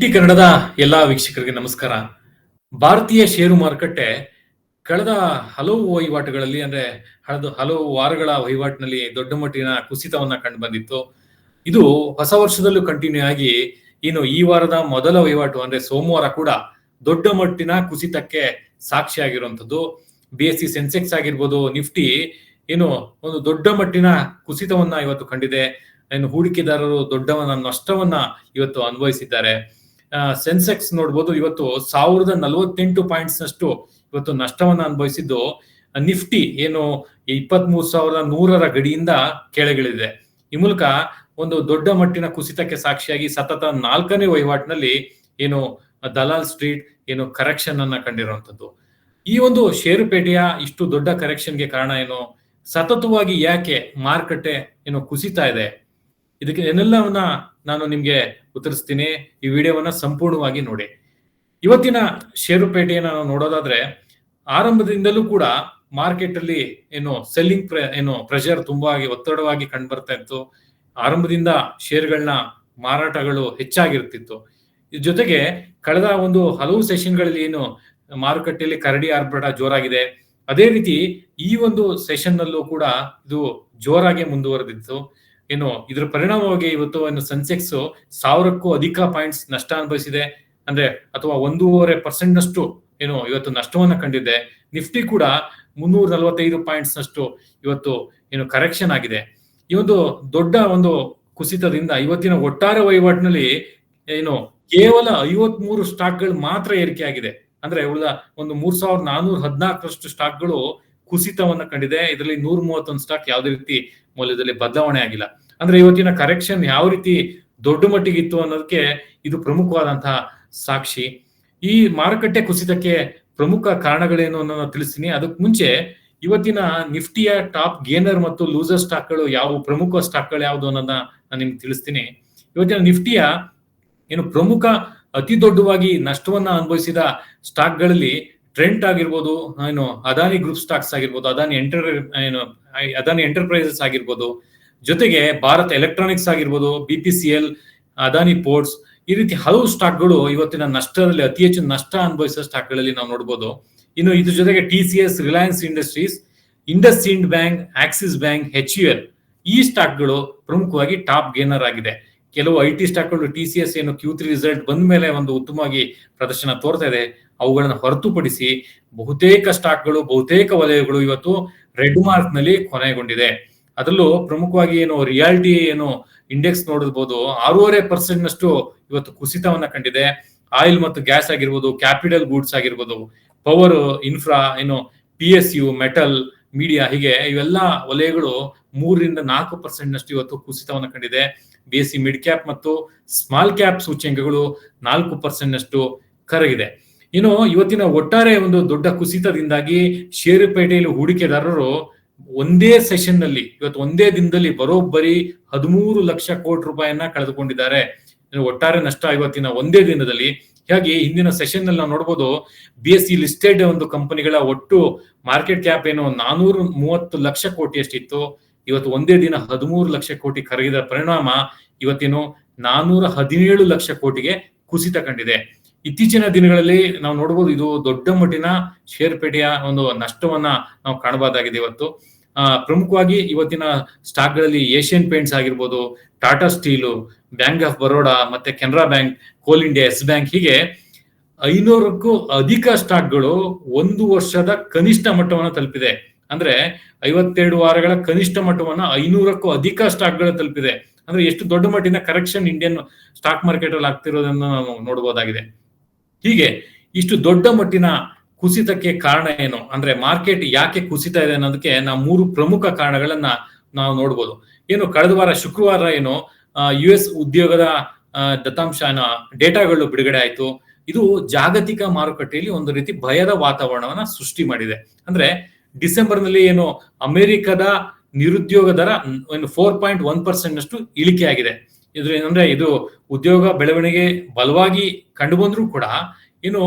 Nifty ಕನ್ನಡದ ಎಲ್ಲಾ ವೀಕ್ಷಕರಿಗೆ ನಮಸ್ಕಾರ. ಭಾರತೀಯ ಷೇರು ಮಾರುಕಟ್ಟೆ ಕಳೆದ ಹಲವು ವಹಿವಾಟುಗಳಲ್ಲಿ, ಅಂದ್ರೆ ಹಳೆದು ಹಲವು ವಾರಗಳ ವಹಿವಾಟಿನಲ್ಲಿ ದೊಡ್ಡ ಮಟ್ಟಿನ ಕುಸಿತವನ್ನ ಕಂಡು ಬಂದಿತ್ತು. ಇದು ಹೊಸ ವರ್ಷದಲ್ಲೂ ಕಂಟಿನ್ಯೂ ಆಗಿ, ಇನ್ನು ಈ ವಾರದ ಮೊದಲ ವಹಿವಾಟು, ಅಂದ್ರೆ ಸೋಮವಾರ ಕೂಡ ದೊಡ್ಡ ಮಟ್ಟಿನ ಕುಸಿತಕ್ಕೆ ಸಾಕ್ಷಿಯಾಗಿರುವಂತದ್ದು ಬಿ ಎಸ್ ಸಿ ಸೆನ್ಸೆಕ್ಸ್ ಆಗಿರ್ಬೋದು ನಿಫ್ಟಿ ಏನು ಒಂದು ದೊಡ್ಡ ಮಟ್ಟಿನ ಕುಸಿತವನ್ನ ಇವತ್ತು ಕಂಡಿದೆ. ಏನು ಹೂಡಿಕೆದಾರರು ದೊಡ್ಡವನ್ನ, ನಷ್ಟವನ್ನ ಇವತ್ತು ಅನುಭವಿಸಿದ್ದಾರೆ. ಸೆನ್ಸೆಕ್ಸ್ ನೋಡ್ಬೋದು. ಇವತ್ತು ಸಾವಿರದ ನಲವತ್ತೆಂಟು ಪಾಯಿಂಟ್ಸ್ ನಷ್ಟು ಇವತ್ತು ನಷ್ಟವನ್ನು ಅನುಭವಿಸಿದ್ದು ನಿಫ್ಟಿ ಏನು ಇಪ್ಪತ್ತ್ ಮೂರು ಸಾವಿರದ ನೂರರ ಗಡಿಯಿಂದ ಕೆಳಗಿಳಿದೆ ಈ ಮೂಲಕ ಒಂದು ದೊಡ್ಡ ಮಟ್ಟಿನ ಕುಸಿತಕ್ಕೆ ಸಾಕ್ಷಿಯಾಗಿ ಸತತ ನಾಲ್ಕನೇ ವಹಿವಾಟಿನಲ್ಲಿ ಏನು ದಲಾಲ್ ಸ್ಟ್ರೀಟ್ ಏನು ಕರೆಕ್ಷನ್ ಅನ್ನ ಕಂಡಿರುವಂತದ್ದು ಈ ಒಂದು ಷೇರುಪೇಟೆಯ ಇಷ್ಟು ದೊಡ್ಡ ಕರೆಕ್ಷನ್ಗೆ ಕಾರಣ ಏನು? ಸತತವಾಗಿ ಯಾಕೆ ಮಾರುಕಟ್ಟೆ ಏನು ಕುಸಿತಾ ಇದೆ? ಇದಕ್ಕೆ ಏನೆಲ್ಲವನ್ನ ನಾನು ನಿಮ್ಗೆ ಉತ್ತರಿಸ್ತೀನಿ. ಈ ವಿಡಿಯೋವನ್ನ ಸಂಪೂರ್ಣವಾಗಿ ನೋಡಿ. ಇವತ್ತಿನ ಷೇರುಪೇಟೆಯನ್ನ ನಾವು ನೋಡೋದಾದ್ರೆ, ಆರಂಭದಿಂದಲೂ ಕೂಡ ಮಾರ್ಕೆಟ್ ಅಲ್ಲಿ ಏನು ಸೆಲ್ಲಿಂಗ್ ಪ್ರೆ, ಏನು ಪ್ರೆಷರ್ ತುಂಬಾ ಒತ್ತಡವಾಗಿ ಕಂಡು ಬರ್ತಾ ಇತ್ತು ಆರಂಭದಿಂದ ಶೇರ್ಗಳನ್ನ ಮಾರಾಟಗಳು ಹೆಚ್ಚಾಗಿರ್ತಿತ್ತು. ಇದ್ರ ಜೊತೆಗೆ ಕಳೆದ ಒಂದು ಹಲವು ಸೆಷನ್ಗಳಲ್ಲಿ ಏನು ಮಾರುಕಟ್ಟೆಯಲ್ಲಿ ಕರಡಿ ಆರ್ಭಟ ಜೋರಾಗಿದೆ. ಅದೇ ರೀತಿ ಈ ಒಂದು ಸೆಷನ್ ನಲ್ಲೂ ಕೂಡ ಇದು ಜೋರಾಗಿ ಮುಂದುವರೆದಿತ್ತು. ಏನು ಇದರ ಪರಿಣಾಮವಾಗಿ ಇವತ್ತು ಏನು ಸೆನ್ಸೆಕ್ಸ್ ಸಾವಿರಕ್ಕೂ ಅಧಿಕ ಪಾಯಿಂಟ್ಸ್ ನಷ್ಟ ಅನುಭವಿಸಿದೆ. ಅಂದ್ರೆ ಅಥವಾ ಒಂದೂವರೆ ಪರ್ಸೆಂಟ್ ನಷ್ಟು ಏನು ಇವತ್ತು ನಷ್ಟವನ್ನ ಕಂಡಿದೆ. ನಿಫ್ಟಿ ಕೂಡ ಮುನ್ನೂರ ನಲವತ್ತೈದು ಪಾಯಿಂಟ್ಸ್ ನಷ್ಟು ಇವತ್ತು ಏನು ಕರೆಕ್ಷನ್ ಆಗಿದೆ. ಈ ಒಂದು ದೊಡ್ಡ ಒಂದು ಕುಸಿತದಿಂದ ಇವತ್ತಿನ ಒಟ್ಟಾರೆ ವಹಿವಾಟಿನಲ್ಲಿ ಏನು ಕೇವಲ ಐವತ್ ಮೂರು ಸ್ಟಾಕ್ಗಳು ಮಾತ್ರ ಏರಿಕೆ ಆಗಿದೆ. ಅಂದ್ರೆ ಉಳಿದ ಒಂದು ಮೂರ್ ಸಾವಿರದ ನಾನೂರ ಹದಿನಾಲ್ಕರಷ್ಟು ಸ್ಟಾಕ್ಗಳು ಕುಸಿತವನ್ನ ಕಂಡಿದೆ. ಇದರಲ್ಲಿ ನೂರ ಮೂವತ್ತೊಂದು ಸ್ಟಾಕ್ ಯಾವುದೇ ರೀತಿ ಮೌಲ್ಯದಲ್ಲಿ ಬದಲಾವಣೆ ಆಗಿಲ್ಲ. ಅಂದ್ರೆ ಇವತ್ತಿನ ಕರೆಕ್ಷನ್ ಯಾವ ರೀತಿ ದೊಡ್ಡ ಮಟ್ಟಿಗೆ ಇತ್ತು ಅನ್ನೋದಕ್ಕೆ ಇದು ಪ್ರಮುಖವಾದಂತಹ ಸಾಕ್ಷಿ. ಈ ಮಾರುಕಟ್ಟೆ ಕುಸಿತಕ್ಕೆ ಪ್ರಮುಖ ಕಾರಣಗಳೇನು ಅನ್ನೋದನ್ನ ತಿಳಿಸ್ತೀನಿ. ಅದಕ್ಕೆ ಮುಂಚೆ ಇವತ್ತಿನ ನಿಫ್ಟಿಯ ಟಾಪ್ ಗೇನರ್ ಮತ್ತು ಲೂಸರ್ ಸ್ಟಾಕ್ಗಳು ಯಾವ ಪ್ರಮುಖ ಸ್ಟಾಕ್ಗಳು ಯಾವುದು ಅನ್ನೋದನ್ನ ನಾನು ನಿಮ್ಗೆ ತಿಳಿಸ್ತೀನಿ. ಇವತ್ತಿನ ನಿಫ್ಟಿಯ ಏನು ಪ್ರಮುಖ, ಅತಿ ದೊಡ್ಡವಾಗಿ ನಷ್ಟವನ್ನ ಅನುಭವಿಸಿದ ಸ್ಟಾಕ್ಗಳಲ್ಲಿ ಟ್ರೆಂಟ್ ಆಗಿರ್ಬೋದು ಏನು ಅದಾನಿ ಗ್ರೂಪ್ ಸ್ಟಾಕ್ಸ್ ಆಗಿರ್ಬೋದು ಅದಾನಿ ಎಂಟರ್ ಏನು ಅದಾನಿ ಎಂಟರ್ಪ್ರೈಸಸ್ ಆಗಿರ್ಬೋದು, ಜೊತೆಗೆ ಭಾರತ್ ಎಲೆಕ್ಟ್ರಾನಿಕ್ಸ್ ಆಗಿರ್ಬೋದು B P C L Adani Ports ಈ ರೀತಿ ಹಲವು ಸ್ಟಾಕ್ಗಳು ಇವತ್ತಿನ ನಷ್ಟದಲ್ಲಿ, ಅತಿ ಹೆಚ್ಚು ನಷ್ಟ ಅನುಭವಿಸಿದ ಸ್ಟಾಕ್ಗಳಲ್ಲಿ ನಾವು ನೋಡ್ಬೋದು. ಇನ್ನು ಇದ್ರ ಜೊತೆಗೆ T C S Reliance Industries IndusInd Bank Axis Bank H U L ಈ ಸ್ಟಾಕ್ಗಳು ಪ್ರಮುಖವಾಗಿ ಟಾಪ್ ಗೇನರ್ ಆಗಿದೆ. ಕೆಲವು ಐ ಟಿ ಸ್ಟಾಕ್ಗಳು ಟಿ ಸಿ ಎಸ್ ಏನು ಕ್ಯೂ ತ್ರೀ ರಿಸಲ್ಟ್ ಬಂದ ಮೇಲೆ ಒಂದು ಉತ್ತಮವಾಗಿ ಪ್ರದರ್ಶನ ತೋರ್ತಾ ಇದೆ. ಅವುಗಳನ್ನು ಹೊರತುಪಡಿಸಿ ಬಹುತೇಕ ಸ್ಟಾಕ್ಗಳು ಬಹುತೇಕ ವಲಯಗಳು ಇವತ್ತು ರೆಡ್ ಮಾರ್ಕ್ನಲ್ಲಿ ಕೊನೆಗೊಂಡಿದೆ. ಅದರಲ್ಲೂ ಪ್ರಮುಖವಾಗಿ ಏನು ರಿಯಾಲಿಟಿ ಏನು ಇಂಡೆಕ್ಸ್ ನೋಡಬಹುದು ಆರೂವರೆ ಪರ್ಸೆಂಟ್ ನಷ್ಟು ಇವತ್ತು ಕುಸಿತವನ್ನ ಕಂಡಿದೆ. ಆಯಿಲ್ ಮತ್ತು ಗ್ಯಾಸ್ ಆಗಿರ್ಬೋದು ಕ್ಯಾಪಿಟಲ್ ಗೂಡ್ಸ್ ಆಗಿರ್ಬೋದು ಪವರ್ ಇನ್ಫ್ರಾ ಏನು P S U metal media ಹೀಗೆ ಇವೆಲ್ಲ ವಲಯಗಳು ಮೂರರಿಂದ ನಾಲ್ಕು ಪರ್ಸೆಂಟ್ ನಷ್ಟು ಇವತ್ತು ಕುಸಿತವನ್ನ ಕಂಡಿದೆ. B S C mid cap ಮತ್ತು ಸ್ಮಾಲ್ ಕ್ಯಾಪ್ ಸೂಚ್ಯಂಕಗಳು ನಾಲ್ಕು ಪರ್ಸೆಂಟ್ ನಷ್ಟು ಕರಗಿದೆ. ಇನ್ನು ಇವತ್ತಿನ ಒಟ್ಟಾರೆ ಒಂದು ದೊಡ್ಡ ಕುಸಿತದಿಂದಾಗಿ ಷೇರುಪೇಟೆಯಲ್ಲಿ ಹೂಡಿಕೆದಾರರು ಒಂದೇ ಸೆಷನ್ನಲ್ಲಿ ಇವತ್ತು ಒಂದೇ ದಿನದಲ್ಲಿ ಬರೋಬ್ಬರಿ ಹದಿಮೂರು ಲಕ್ಷ ಕೋಟಿ ರೂಪಾಯಿಯನ್ನ ಕಳೆದುಕೊಂಡಿದ್ದಾರೆ. ಒಟ್ಟಾರೆ ನಷ್ಟ ಇವತ್ತಿನ ಒಂದೇ ದಿನದಲ್ಲಿ. ಹೀಗಾಗಿ ಹಿಂದಿನ ಸೆಷನ್ನಲ್ಲಿ ನಾವು ನೋಡಬಹುದು ಬಿ ಸಿ ಲಿಸ್ಟೆಡ್ ಒಂದು ಕಂಪನಿಗಳ ಒಟ್ಟು ಮಾರ್ಕೆಟ್ ಕ್ಯಾಪ್ ಏನು ನಾನೂರ ಮೂವತ್ತು ಲಕ್ಷ ಕೋಟಿ ಅಷ್ಟಿತ್ತು ಇವತ್ತು ಒಂದೇ ದಿನ ಹದಿಮೂರು ಲಕ್ಷ ಕೋಟಿ ಕರಗಿದ ಪರಿಣಾಮ ಇವತ್ತೇನು ನಾನೂರ ಹದಿನೇಳು ಲಕ್ಷ ಕೋಟಿಗೆ ಕುಸಿತ ಕಂಡಿದೆ ಇತ್ತೀಚಿನ ದಿನಗಳಲ್ಲಿ ನಾವು ನೋಡಬಹುದು ಇದು ದೊಡ್ಡ ಮಟ್ಟಿನ ಷೇರ್ಪೇಟೆಯ ಒಂದು ನಷ್ಟವನ್ನ ನಾವು ಕಾಣಬಹುದಾಗಿದೆ ಇವತ್ತು. ಪ್ರಮುಖವಾಗಿ ಇವತ್ತಿನ ಸ್ಟಾಕ್ಗಳಲ್ಲಿ ಏಷ್ಯನ್ ಪೇಂಟ್ಸ್ ಆಗಿರ್ಬೋದು, Tata Steel, Bank of Baroda ಮತ್ತೆ Canara Bank, Coal India Yes Bank ಹೀಗೆ ಐನೂರಕ್ಕೂ ಅಧಿಕ ಸ್ಟಾಕ್ಗಳು ಒಂದು ವರ್ಷದ ಕನಿಷ್ಠ ಮಟ್ಟವನ್ನು ತಲುಪಿದೆ. ಅಂದ್ರೆ ಐವತ್ತೆರಡು ವಾರಗಳ ಕನಿಷ್ಠ ಮಟ್ಟವನ್ನ ಐನೂರಕ್ಕೂ ಅಧಿಕ ಸ್ಟಾಕ್ಗಳು ತಲುಪಿದೆ. ಅಂದ್ರೆ ಎಷ್ಟು ದೊಡ್ಡ ಮಟ್ಟಿನ ಕರೆಕ್ಷನ್ ಇಂಡಿಯನ್ ಸ್ಟಾಕ್ ಮಾರ್ಕೆಟ್ ಅಲ್ಲಿ ಆಗ್ತಿರೋದನ್ನ ನಾವು ನೋಡಬಹುದಾಗಿದೆ ಹೀಗೆ ಇಷ್ಟು ದೊಡ್ಡ ಮಟ್ಟಿನ ಕುಸಿತಕ್ಕೆ ಕಾರಣ ಏನು? ಅಂದ್ರೆ ಮಾರ್ಕೆಟ್ ಯಾಕೆ ಕುಸಿತ ಇದೆ ಅನ್ನೋದಕ್ಕೆ ನಾವು ಮೂರು ಪ್ರಮುಖ ಕಾರಣಗಳನ್ನ ನಾವು ನೋಡ್ಬೋದು. ಏನು ಕಳೆದ ವಾರ ಶುಕ್ರವಾರ ಏನು ಯು ಎಸ್ ಉದ್ಯೋಗದ ದತ್ತಾಂಶ ಡೇಟಾಗಳು ಬಿಡುಗಡೆ ಆಯ್ತು. ಇದು ಜಾಗತಿಕ ಮಾರುಕಟ್ಟೆಯಲ್ಲಿ ಒಂದು ರೀತಿ ಭಯದ ವಾತಾವರಣವನ್ನ ಸೃಷ್ಟಿ ಮಾಡಿದೆ. ಅಂದ್ರೆ ಡಿಸೆಂಬರ್ನಲ್ಲಿ ಏನು ಅಮೆರಿಕದ ನಿರುದ್ಯೋಗ ದರ ಫೋರ್ ಪಾಯಿಂಟ್ ಒನ್ ಪರ್ಸೆಂಟ್ ನಷ್ಟು ಇಳಿಕೆ ಆಗಿದೆ. ಇದ್ರ ಏನಂದ್ರೆ ಇದು ಉದ್ಯೋಗ ಬೆಳವಣಿಗೆ ಬಲವಾಗಿ ಕಂಡು ಬಂದ್ರೂ ಕೂಡ ಏನು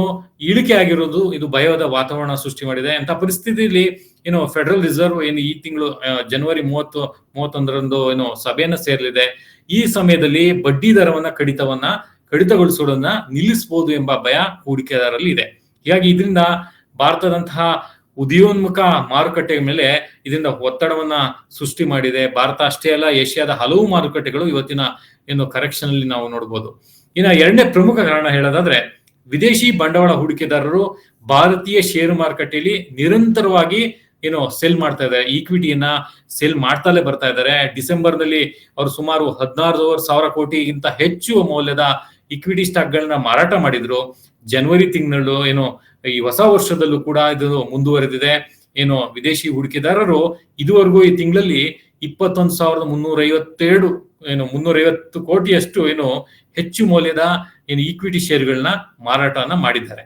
ಇಳಿಕೆ ಆಗಿರೋದು ಇದು ಭಯದ ವಾತಾವರಣ ಸೃಷ್ಟಿ ಮಾಡಿದೆ. ಅಂತ ಪರಿಸ್ಥಿತಿಯಲ್ಲಿ ಏನು ಫೆಡರಲ್ ರಿಸರ್ವ್ ಏನು ಈ ತಿಂಗಳು ಜನವರಿ ಮೂವತ್ತು, ಮೂವತ್ತೊಂದರಂದು ಏನು ಸಭೆಯನ್ನು ಸೇರಲಿದೆ. ಈ ಸಮಯದಲ್ಲಿ ಬಡ್ಡಿ ದರವನ್ನ ಕಡಿತವನ್ನ ಕಡಿತಗೊಳಿಸೋದನ್ನ ನಿಲ್ಲಿಸಬಹುದು ಎಂಬ ಭಯ ಹೂಡಿಕೆದಾರರಲ್ಲಿ ಇದೆ. ಹೀಗಾಗಿ ಇದರಿಂದ ಭಾರತದಂತಹ ಉದಯೋನ್ಮುಖ ಮಾರುಕಟ್ಟೆ ಮೇಲೆ ಇದರಿಂದ ಒತ್ತಡವನ್ನ ಸೃಷ್ಟಿ ಮಾಡಿದೆ. ಭಾರತ ಅಷ್ಟೇ ಅಲ್ಲ, ಏಷ್ಯಾದ ಹಲವು ಮಾರುಕಟ್ಟೆಗಳು ಇವತ್ತಿನ ಏನು ಕರೆಕ್ಷನ್ ಅಲ್ಲಿ ನಾವು ನೋಡಬಹುದು ಇನ್ನ ಎರಡನೇ ಪ್ರಮುಖ ಕಾರಣ ಹೇಳೋದಾದ್ರೆ, ವಿದೇಶಿ ಬಂಡವಾಳ ಹೂಡಿಕೆದಾರರು ಭಾರತೀಯ ಷೇರು ಮಾರುಕಟ್ಟೆಯಲ್ಲಿ ನಿರಂತರವಾಗಿ ಏನು ಸೆಲ್ ಮಾಡ್ತಾ ಇದ್ದಾರೆ. ಈಕ್ವಿಟಿಯನ್ನ ಸೆಲ್ ಮಾಡ್ತಾಲೆ ಬರ್ತಾ ಇದ್ದಾರೆ. ಡಿಸೆಂಬರ್ನಲ್ಲಿ ಅವರು ಸುಮಾರು ಹದಿನಾರು ಸಾವಿರ ಕೋಟಿಗಿಂತ ಹೆಚ್ಚು ಮೌಲ್ಯದ ಇಕ್ವಿಟಿ ಸ್ಟಾಕ್ ಗಳನ್ನ ಮಾರಾಟ ಮಾಡಿದ್ರು. ಜನವರಿ ತಿಂಗಳು ಏನು ಈ ಹೊಸ ವರ್ಷದಲ್ಲೂ ಕೂಡ ಇದು ಮುಂದುವರೆದಿದೆ. ಏನು ವಿದೇಶಿ ಹೂಡಿಕೆದಾರರು ಇದುವರೆಗೂ ಈ ತಿಂಗಳಲ್ಲಿ ಇಪ್ಪತ್ತೊಂದು ಸಾವಿರದ ಮುನ್ನೂರ ಐವತ್ತೆರಡು ಏನು ಮುನ್ನೂರೈವತ್ತು ಕೋಟಿಯಷ್ಟು ಏನು ಹೆಚ್ಚು ಮೌಲ್ಯದ ಏನು ಈಕ್ವಿಟಿ ಶೇರ್ಗಳನ್ನ ಮಾರಾಟವನ್ನ ಮಾಡಿದ್ದಾರೆ.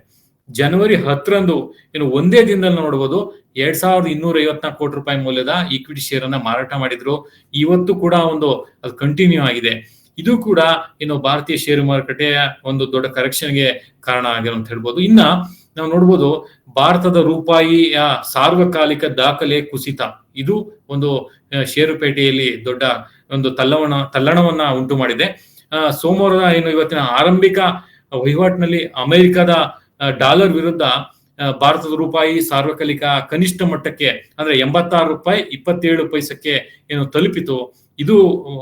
ಜನವರಿ ಹತ್ತರಂದು ಏನು ಒಂದೇ ದಿನದಲ್ಲಿ ನೋಡಬಹುದು ಎರಡ್ ಸಾವಿರದ ಇನ್ನೂರ ಐವತ್ನಾಲ್ಕು ಕೋಟಿ ರೂಪಾಯಿ ಮೌಲ್ಯದ ಈಕ್ವಿಟಿ ಶೇರ್ ಅನ್ನ ಮಾರಾಟ ಮಾಡಿದ್ರು. ಇವತ್ತು ಕೂಡ ಒಂದು ಅದು ಕಂಟಿನ್ಯೂ ಆಗಿದೆ. ಇದು ಕೂಡ ಏನು ಭಾರತೀಯ ಷೇರು ಮಾರುಕಟ್ಟೆಯ ಒಂದು ದೊಡ್ಡ ಕರೆಕ್ಷನ್ಗೆ ಕಾರಣ ಆಗಿರೋ ಅಂತ ಹೇಳ್ಬೋದು. ಇನ್ನ ನಾವು ನೋಡ್ಬೋದು ಭಾರತದ ರೂಪಾಯಿಯ ಸಾರ್ವಕಾಲಿಕ ದಾಖಲೆ ಕುಸಿತ. ಇದು ಒಂದು ಷೇರುಪೇಟೆಯಲ್ಲಿ ದೊಡ್ಡ ಒಂದು ತಲ್ಲವಣ, ತಲ್ಲಣವನ್ನ ಉಂಟು ಮಾಡಿದೆ. ಸೋಮವಾರ ಏನು ಇವತ್ತಿನ ಆರಂಭಿಕ ವಹಿವಾಟಿನಲ್ಲಿ ಅಮೆರಿಕದ ಡಾಲರ್ ವಿರುದ್ಧ ಭಾರತದ ರೂಪಾಯಿ ಸಾರ್ವಕಾಲಿಕ ಕನಿಷ್ಠ ಮಟ್ಟಕ್ಕೆ ಅಂದ್ರೆ ಎಂಬತ್ತಾರು ರೂಪಾಯಿ, ಇಪ್ಪತ್ತೇಳು ಪೈಸಕ್ಕೆ ಏನು ತಲುಪಿತು. ಇದು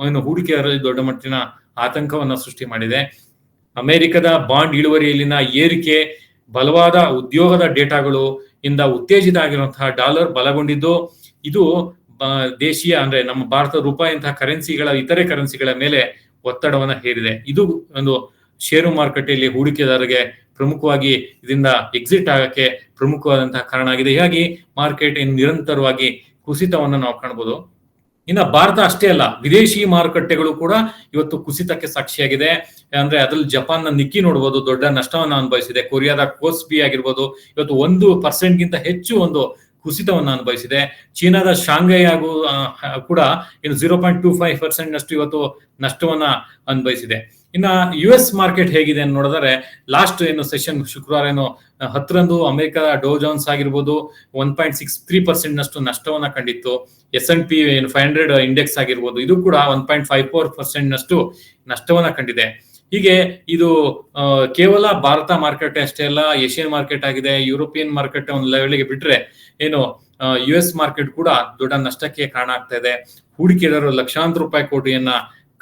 ಏನು ಹೂಡಿಕೆದಾರರಲ್ಲಿ ದೊಡ್ಡ ಮಟ್ಟಿನ ಆತಂಕವನ್ನ ಸೃಷ್ಟಿ ಮಾಡಿದೆ. ಅಮೆರಿಕದ ಬಾಂಡ್ ಇಳುವರಿಯಲ್ಲಿನ ಏರಿಕೆ, ಬಲವಾದ ಉದ್ಯೋಗದ ಡೇಟಾಗಳು ಇಂದ ಉತ್ತೇಜಿತ ಆಗಿರುವಂತಹ ಡಾಲರ್ ಬಲಗೊಂಡಿದ್ದು, ಇದು ದೇಶೀಯ ಅಂದ್ರೆ ನಮ್ಮ ಭಾರತ ರೂಪಾಯಿಯಂತಹ ಕರೆನ್ಸಿಗಳ, ಇತರೆ ಕರೆನ್ಸಿಗಳ ಮೇಲೆ ಒತ್ತಡವನ್ನ ಹೇರಿದೆ. ಇದು ಒಂದು ಷೇರು ಮಾರುಕಟ್ಟೆಯಲ್ಲಿ ಹೂಡಿಕೆದಾರರಿಗೆ ಪ್ರಮುಖವಾಗಿ ಇದರಿಂದ ಎಕ್ಸಿಟ್ ಆಗಕ್ಕೆ ಪ್ರಮುಖವಾದಂತಹ ಕಾರಣ ಆಗಿದೆ. ಹೀಗಾಗಿ ಮಾರ್ಕೆಟ್ ನಿರಂತರವಾಗಿ ಕುಸಿತವನ್ನು ನಾವು ಕಾಣಬಹುದು ಇನ್ನ ಭಾರತ ಅಷ್ಟೇ ಅಲ್ಲ, ವಿದೇಶಿ ಮಾರುಕಟ್ಟೆಗಳು ಕೂಡ ಇವತ್ತು ಕುಸಿತಕ್ಕೆ ಸಾಕ್ಷಿಯಾಗಿದೆ. ಅಂದ್ರೆ ಅದ್ರಲ್ಲಿ ಜಪಾನ್ನ ನಿಕ್ಕಿ ನೋಡಬಹುದು ದೊಡ್ಡ ನಷ್ಟವನ್ನು ಅನುಭವಿಸಿದೆ. ಕೊರಿಯಾದ ಕೋಸ್ಬಿ ಆಗಿರ್ಬೋದು, ಇವತ್ತು ಒಂದು ಪರ್ಸೆಂಟ್ ಗಿಂತ ಹೆಚ್ಚು ಒಂದು ಕುಸಿತವನ್ನು ಅನುಭವಿಸಿದೆ. ಚೀನಾದ ಶಾಂಘೈ ಹಾಗೂ ಕೂಡ ಏನು zero point two five percent ನಷ್ಟು ಇವತ್ತು ನಷ್ಟವನ್ನ ಅನುಭವಿಸಿದೆ. ಇನ್ನ ಯು ಎಸ್ ಮಾರ್ಕೆಟ್ ಹೇಗಿದೆ ಅಂತ ನೋಡಿದ್ರೆ ಲಾಸ್ಟ್ ಏನು ಸೆಷನ್ ಶುಕ್ರವಾರ ಏನು, ಹತ್ತರಂದು ಅಮೆರಿಕದ ಡೋ ಜೋನ್ಸ್ ಆಗಿರ್ಬೋದು one point six three percent ನಷ್ಟು ನಷ್ಟವನ್ನ ಕಂಡಿತ್ತು. ಎಸ್ ಎನ್ ಪಿ ಏನು ಫೈವ್ ಹಂಡ್ರೆಡ್ ಇಂಡೆಕ್ಸ್ ಆಗಿರ್ಬೋದು, ಇದು ಕೂಡ one point five four percent ನಷ್ಟು ನಷ್ಟವನ್ನ ಕಂಡಿದೆ. ಹೀಗೆ ಇದು ಕೇವಲ ಭಾರತ ಮಾರ್ಕೆಟ್ ಅಷ್ಟೇ ಅಲ್ಲ ಏಷ್ಯನ್ ಮಾರ್ಕೆಟ್ ಆಗಿದೆ ಯುರೋಪಿಯನ್ ಮಾರ್ಕೆಟ್ ಒಂದು ಲೆವೆಲ್ಗೆ ಬಿಟ್ರೆ ಏನು ಯು ಎಸ್ ಮಾರ್ಕೆಟ್ ಕೂಡ ದೊಡ್ಡ ನಷ್ಟಕ್ಕೆ ಕಾರಣ ಆಗ್ತಾ ಇದೆ. ಹೂಡಿಕೆದಾರರು ಲಕ್ಷಾಂತರ ರೂಪಾಯಿ ಕೋಟಿಯನ್ನ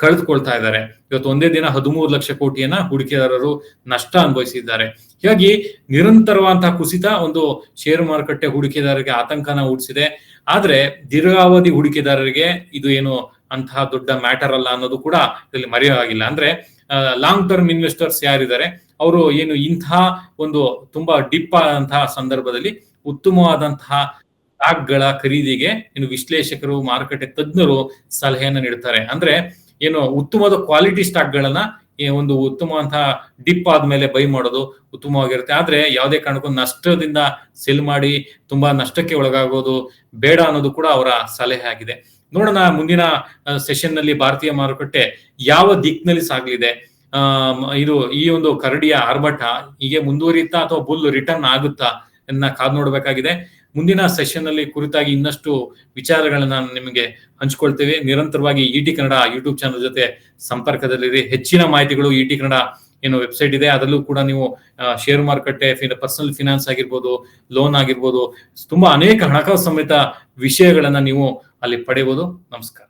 ಕಳೆದುಕೊಳ್ತಾ ಇದ್ದಾರೆ. ಇವತ್ತು ಒಂದೇ ದಿನ ಹದಿಮೂರು ಲಕ್ಷ ಕೋಟಿಯನ್ನ ಹೂಡಿಕೆದಾರರು ನಷ್ಟ ಅನುಭವಿಸಿದ್ದಾರೆ. ಹೀಗಾಗಿ ನಿರಂತರವಾದಂತಹ ಕುಸಿತ ಒಂದು ಷೇರು ಮಾರುಕಟ್ಟೆ ಹೂಡಿಕೆದಾರರಿಗೆ ಆತಂಕನ ಹುಟ್ಟಿಸಿದೆ ಆದ್ರೆ ದೀರ್ಘಾವಧಿ ಹೂಡಿಕೆದಾರರಿಗೆ ಇದು ಏನು ಅಂತಹ ದೊಡ್ಡ ಮ್ಯಾಟರ್ ಅಲ್ಲ ಅನ್ನೋದು ಕೂಡ ಇಲ್ಲಿ ಮರೆಯಾಗಿಲ್ಲ. ಅಂದ್ರೆ ಲಾಂಗ್ ಟರ್ಮ್ ಇನ್ವೆಸ್ಟರ್ಸ್ ಯಾರಿದ್ದಾರೆ, ಅವರು ಏನು ಇಂತಹ ಒಂದು ತುಂಬಾ ಡಿಪ್ ಆದಂತಹ ಸಂದರ್ಭದಲ್ಲಿ ಉತ್ತಮವಾದಂತಹ ಸ್ಟಾಕ್ಗಳ ಖರೀದಿಗೆ ಏನು ವಿಶ್ಲೇಷಕರು ಮಾರುಕಟ್ಟೆ ತಜ್ಞರು ಸಲಹೆಯನ್ನು ನೀಡುತ್ತಾರೆ ಅಂದ್ರೆ ಏನು ಉತ್ತಮವಾದ ಕ್ವಾಲಿಟಿ ಸ್ಟಾಕ್ಗಳನ್ನ ಒಂದು ಉತ್ತಮವಂತಹ ಡಿಪ್ ಆದ್ಮೇಲೆ ಬೈ ಮಾಡೋದು ಉತ್ತಮವಾಗಿರುತ್ತೆ. ಆದ್ರೆ ಯಾವುದೇ ಕಾರಣಕ್ಕೂ ನಷ್ಟದಿಂದ ಸೆಲ್ ಮಾಡಿ ತುಂಬಾ ನಷ್ಟಕ್ಕೆ ಒಳಗಾಗೋದು ಬೇಡ ಅನ್ನೋದು ಕೂಡ ಅವರ ಸಲಹೆ ಆಗಿದೆ. ನೋಡೋಣ ಮುಂದಿನ ಸೆಷನ್ನಲ್ಲಿ ಭಾರತೀಯ ಮಾರುಕಟ್ಟೆ ಯಾವ ದಿಕ್ಕಿನಲ್ಲಿ ಸಾಗಲಿದೆ. ಇದು ಈ ಒಂದು ಕರಡಿಯ ಆರ್ಭಟ ಹೀಗೆ ಮುಂದುವರಿಯುತ್ತಾ ಅಥವಾ ಬುಲ್ ರಿಟರ್ನ್ ಆಗುತ್ತಾ ಎನ್ನ ಕಾದ್ ನೋಡ್ಬೇಕಾಗಿದೆ. ಮುಂದಿನ ಸೆಷನ್ ಅಲ್ಲಿ ಕುರಿತಾಗಿ ಇನ್ನಷ್ಟು ವಿಚಾರಗಳನ್ನ ನಿಮಗೆ ಹಂಚ್ಕೊಳ್ತೇವೆ. ನಿರಂತರವಾಗಿ E T Kannada YouTube channel ಜೊತೆ ಸಂಪರ್ಕದಲ್ಲಿರಿ. ಹೆಚ್ಚಿನ ಮಾಹಿತಿಗಳು ಇ ಟಿ ಕನ್ನಡ ಏನು ವೆಬ್ಸೈಟ್ ಇದೆ. ಅದರಲ್ಲೂ ಕೂಡ ನೀವು ಶೇರ್ ಮಾರುಕಟ್ಟೆ ಪರ್ಸನಲ್ ಫಿನಾನ್ಸ್ ಆಗಿರ್ಬೋದು ಲೋನ್ ಆಗಿರ್ಬೋದು, ತುಂಬಾ ಅನೇಕ ಹಣಕಾಸು ಸಮೇತ ವಿಷಯಗಳನ್ನ ನೀವು ಅಲ್ಲಿ ಪಡೆಯಬಹುದು. ನಮಸ್ಕಾರ.